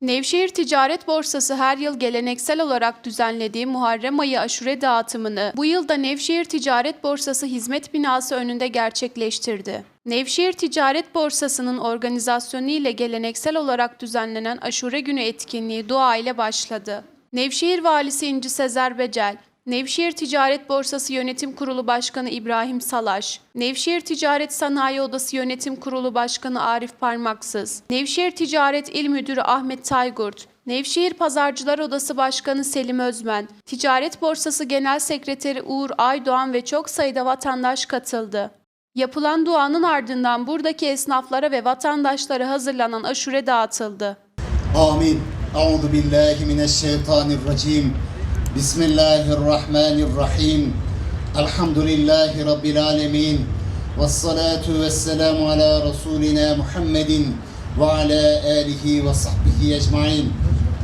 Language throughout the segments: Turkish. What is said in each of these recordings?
Nevşehir Ticaret Borsası her yıl geleneksel olarak düzenlediği Muharrem ayı aşure dağıtımını bu yıl da Nevşehir Ticaret Borsası hizmet binası önünde gerçekleştirdi. Nevşehir Ticaret Borsası'nın organizasyonu ile geleneksel olarak düzenlenen aşure günü etkinliği dua ile başladı. Nevşehir Valisi İnci Sezer Becel, Nevşehir Ticaret Borsası Yönetim Kurulu Başkanı İbrahim Salaş, Nevşehir Ticaret Sanayi Odası Yönetim Kurulu Başkanı Arif Parmaksız, Nevşehir Ticaret İl Müdürü Ahmet Taygurt, Nevşehir Pazarcılar Odası Başkanı Selim Özmen, Ticaret Borsası Genel Sekreteri Uğur Aydoğan ve çok sayıda vatandaş katıldı. Yapılan duanın ardından buradaki esnaflara ve vatandaşlara hazırlanan aşure dağıtıldı. Amin. Euzu billahi mineşşeytanirracim. بسم الله الرحمن الرحيم الحمد لله رب العالمين والصلاة والسلام على رسولنا محمد وعلى آله وصحبه أجمعين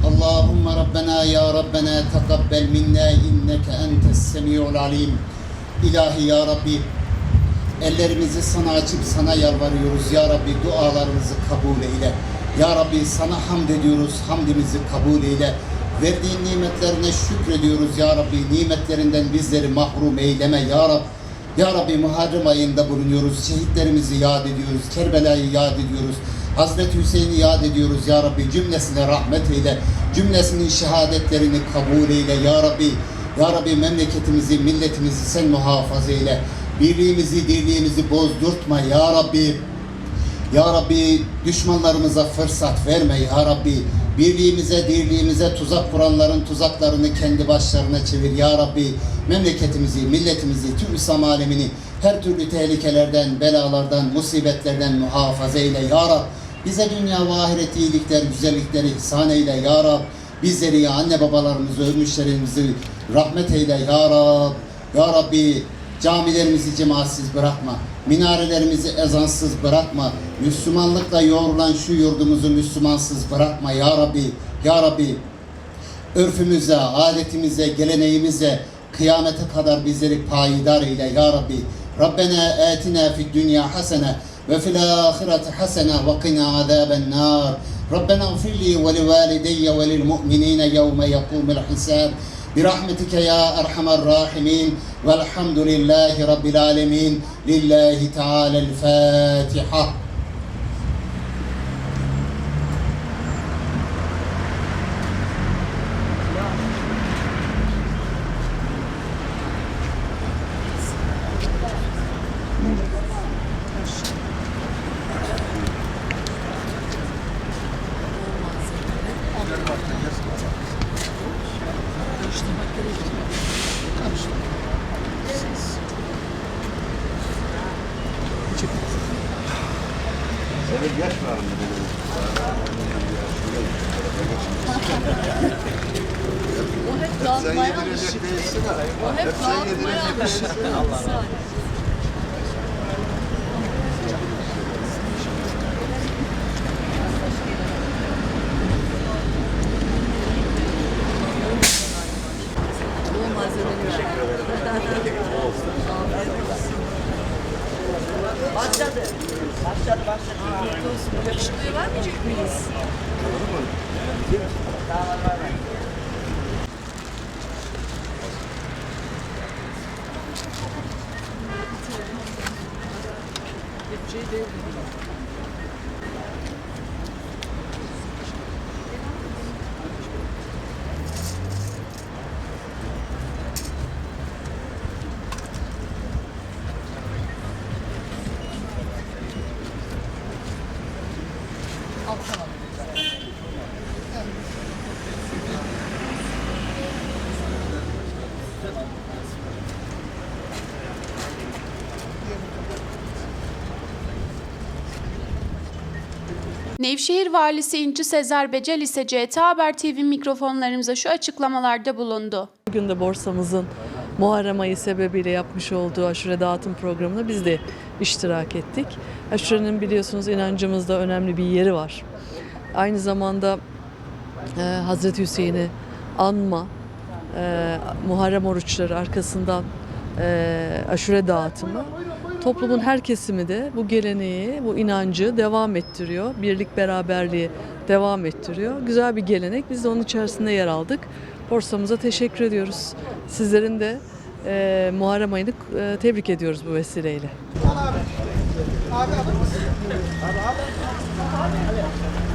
اللهم ربنا يا ربنا تقبل منا إنك أنت السميع العليم إلهي يا ربي Ellerimizi sana açıp sana yalvarıyoruz ya Rabbi dualarımızı kabul eyle. Ya Rabbi sana hamd ediyoruz, hamdimizi kabul eyle. Verdiğin nimetlerine şükrediyoruz ya Rabbi. Nimetlerinden bizleri mahrum eyleme ya Rabbi. Ya Rabbi Muharrem ayında bulunuyoruz. Şehitlerimizi yad ediyoruz. Kerbela'yı yad ediyoruz. Hazreti Hüseyin'i yad ediyoruz ya Rabbi. Cümlesine rahmet eyle. Cümlesinin şehadetlerini kabul eyle ya Rabbi. Ya Rabbi memleketimizi, milletimizi sen muhafaza eyle. Birliğimizi, dirliğimizi bozdurtma ya Rabbi. Ya Rabbi düşmanlarımıza fırsat verme ya Rabbi. Birliğimize, dirliğimize tuzak kuranların tuzaklarını kendi başlarına çevir ya Rabbi. Memleketimizi, milletimizi, tüm İslam alemini her türlü tehlikelerden, belalardan, musibetlerden muhafaza eyle ya Rabbi. Bize dünya ve ahiret iyilikler, güzellikleri ihsan eyle ya Rabbi. Bizleri, anne babalarımızı, ölmüşlerimizi rahmet eyle ya Rabbi. Ya Rabbi Camilerimizi cemaatsiz bırakma. Minarelerimizi ezansız bırakma. Müslümanlıkla yoğrulan şu yurdumuzu Müslümansız bırakma ya Rabbi. Ya Rabbi örfümüze, adetimize, geleneğimize kıyamete kadar bizleri payidar eyle ya Rabbi. Rabbena atina fid dünya hasene ve fil ahireti hasene ve qina azaben nar. ربنا اغفر لي ولوالدي وللمؤمنين يوم يقوم الحساب. برحمتك يا أرحم الراحمين. والحمد لله رب العالمين. لله تعالى الفاتحة. Sen yedirecek değilsin ha. Hep sen yedirecek değilsin. Başladı. Başladı başladı. Yakışıklıya vermeyecek miyiz? Daha var var var. Yapıcıyı devredin. Nevşehir Valisi İnci Sezer Becel ise CT Haber TV mikrofonlarımıza şu açıklamalarda bulundu. Bugün de borsamızın Muharrem ayı sebebiyle yapmış olduğu aşure dağıtım programına biz de iştirak ettik. Aşurenin biliyorsunuz inancımızda önemli bir yeri var. Aynı zamanda e, Hazreti Hüseyin'i anma, e, Muharrem oruçları arkasından e, aşure dağıtımı toplumun her kesimi de bu geleneği, bu inancı devam ettiriyor. Birlik beraberliği devam ettiriyor. Güzel bir gelenek. Biz de onun içerisinde yer aldık. Borsamıza teşekkür ediyoruz. Sizlerin de e, Muharrem ayını e, tebrik ediyoruz bu vesileyle. Abi, abi, abi, abi, abi, abi.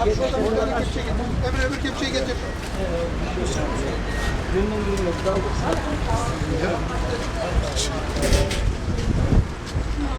Abi şuradan buradan kepçe getir. Emre öbür kepçeyi getir. Gündem gündem.